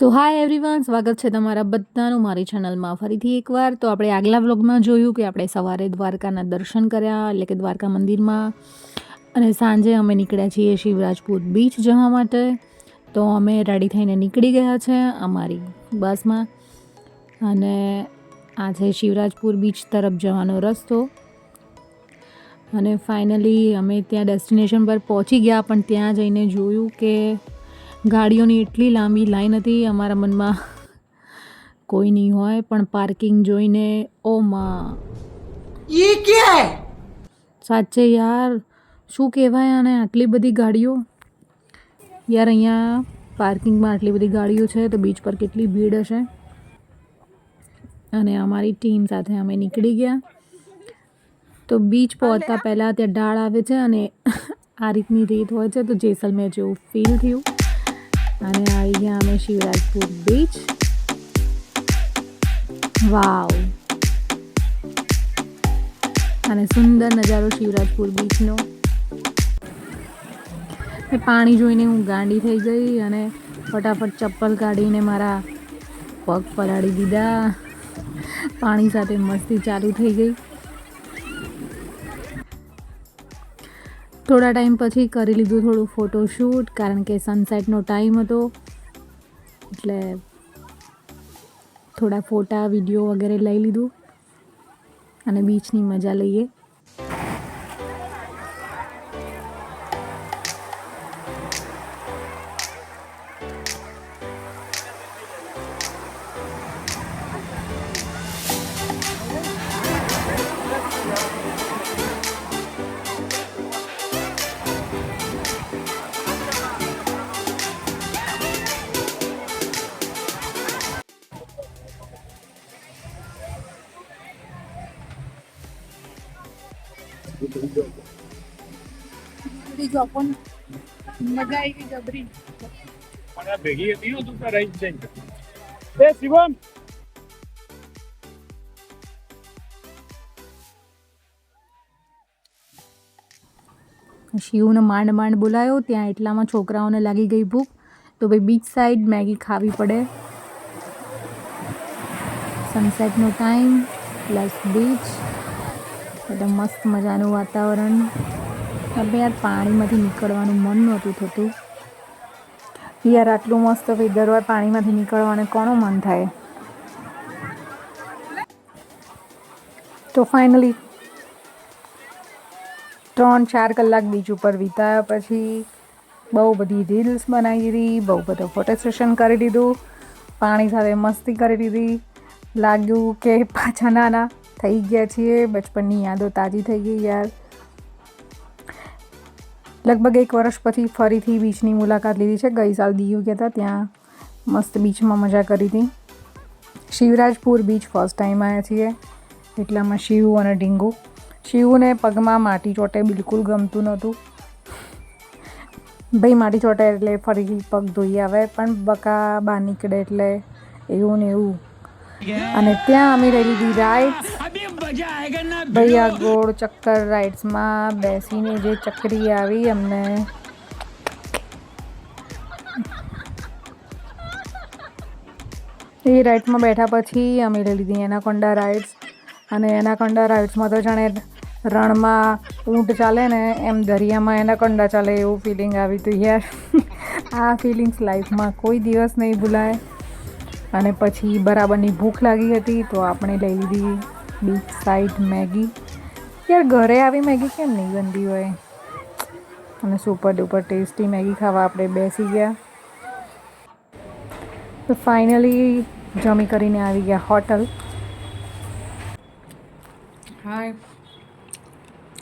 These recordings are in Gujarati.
સો હાય એવરીવન સ્વાગત છે તમારા બધાનું મારી ચેનલમાં ફરીથી એકવાર તો આપણે આગલા વ્લોગમાં જોયું કે આપણે સવારે દ્વારકાના દર્શન કર્યા, એટલે કે દ્વારકા મંદિરમાં. અને સાંજે અમે નીકળ્યા છીએ શિવરાજપુર બીચ જવા માટે. તો અમે રેડી થઈને નીકળી ગયા છે અમારી બસમાં. અને આ છે શિવરાજપુર બીચ તરફ જવાનો રસ્તો. અને ફાઇનલી અમે ત્યાં ડેસ્ટિનેશન પર પહોંચી ગયા, પણ ત્યાં જઈને જોયું કે ગાડીઓની એટલી લાંબી લાઈન હતી અમારા મનમાં કોઈ નહીં હોય પણ પાર્કિંગ જોઈને ઓ માં. સાચે યાર શું કહેવાય અને આટલી બધી ગાડીઓ? યાર અહીંયા પાર્કિંગમાં આટલી બધી ગાડીઓ છે તો બીચ પર કેટલી ભીડ હશે? અને અમારી ટીમ સાથે અમે નીકળી ગયા. તો બીચ પહોંચતા પહેલાં ત્યાં ઢાળ આવે છે અને આ રીતની રીત હોય છે તો જેસલમેર જેવું ફીલ થયું. અને આવી ગયા અમે શિવરાજપુર બીચ વાવ અને સુંદર નજારો શિવરાજપુર બીચનો પાણી જોઈને હું ગાંડી થઈ ગઈ અને ફટાફટ ચપ્પલ કાઢીને મારા પગ પલાળી દીધા. પાણી સાથે મસ્તી ચાલુ થઈ ગઈ. થોડા ટાઈમ પછી કરી લીધું થોડું ફોટોશૂટ કારણ કે સનસેટનો ટાઈમ હતો. એટલે થોડા ફોટા વીડિયો વગેરે લઈ લીધું. અને બીચની મજા લઈએ. અને આ ભેગી હતી હો તું રહી જ એ શિવમ! શિવને માંડ માંડ બોલાયો ત્યાં એટલામાં છોકરાઓને લાગી ગઈ ભૂખ. તો ભાઈ બીચ સાઈડ મેગી ખાવી પડે. સનસેટનો ટાઈમ પ્લસ બીચ એટલે મસ્ત મજાનું વાતાવરણ. હવે યાર પાણીમાંથી નીકળવાનું મન નહોતું થતું. યાર આટલું મસ્ત વેધર હોય પાણીમાંથી નીકળવાનું કોનું મન થાય? તો ફાઇનલી ત્રણ ચાર કલાક બીચ ઉપર વિતાયા પછી બહુ બધી રીલ્સ બનાવી દીધી, બહુ બધો ફોટો સેશન કરી દીધું, પાણી સાથે મસ્તી કરી દીધી. લાગ્યું કે પાછા નાના થઈ ગયા છીએ, બચપનની યાદો તાજી થઈ ગઈ યાર. લગભગ એક વર્ષ પછી ફરીથી બીચની મુલાકાત લીધી છે. ગઈ સાલ દીવ ગયા હતા ત્યાં. મસ્ત બીચમાં મજા કરી હતી. શિવરાજપુર બીચ ફર્સ્ટ ટાઈમ આવ્યા છીએ. એટલામાં શિવ અને ડીંગુ શિવને પગમાં માટી ચોટે બિલકુલ ગમતું નહોતું. ભાઈ માટી ચોટે એટલે ફરીથી પગ ધોઈ આવે, પણ બકા બહાર નીકળે એટલે એવું ને એવું. અને ત્યાં અમે રહી લીધી રાઈડ્સ આ ગોળ ચક્કર રાઇડ્સમાં બેસીને જે ચકરી આવી અમને એ રાઇડ્સમાં બેઠા પછી અમે લઈ લીધી એનાકોન્ડા રાઇડ્સ અને એનાકોન્ડા રાઇડ્સમાં તો જાણે રણમાં ઊંટ ચાલે ને એમ દરિયામાં એનાકોન્ડા ચાલે એવું ફિલિંગ આવી હતું યાર આ ફિલિંગ્સ લાઈફમાં કોઈ દિવસ નહીં ભૂલાય અને પછી બરાબરની ભૂખ લાગી હતી તો આપણે લઈ લીધી બીચ સાઈડ મેગી. યાર, ઘરે આવી મેગી કેમ નહીં બનતી હોય? અને સુપર ડુપર ટેસ્ટી મેગી ખાવા આપણે બેસી ગયા. તો ફાઇનલી જમી કરીને આવી ગયા હોટલ. હા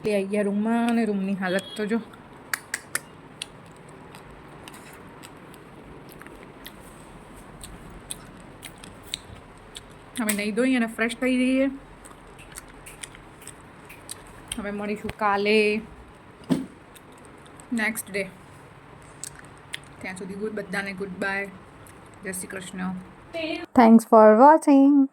એ આવી રૂમમાં અને રૂમની હાલત તો જો. હવે નહીં ધોઈ અને ફ્રેશ થઈ જઈએ. હવે મળીશું કાલે. નેક્સ્ટ ડે ત્યાં સુધી ગુડ બધાને ગુડ બાય જય Shri Krishna. Thanks for watching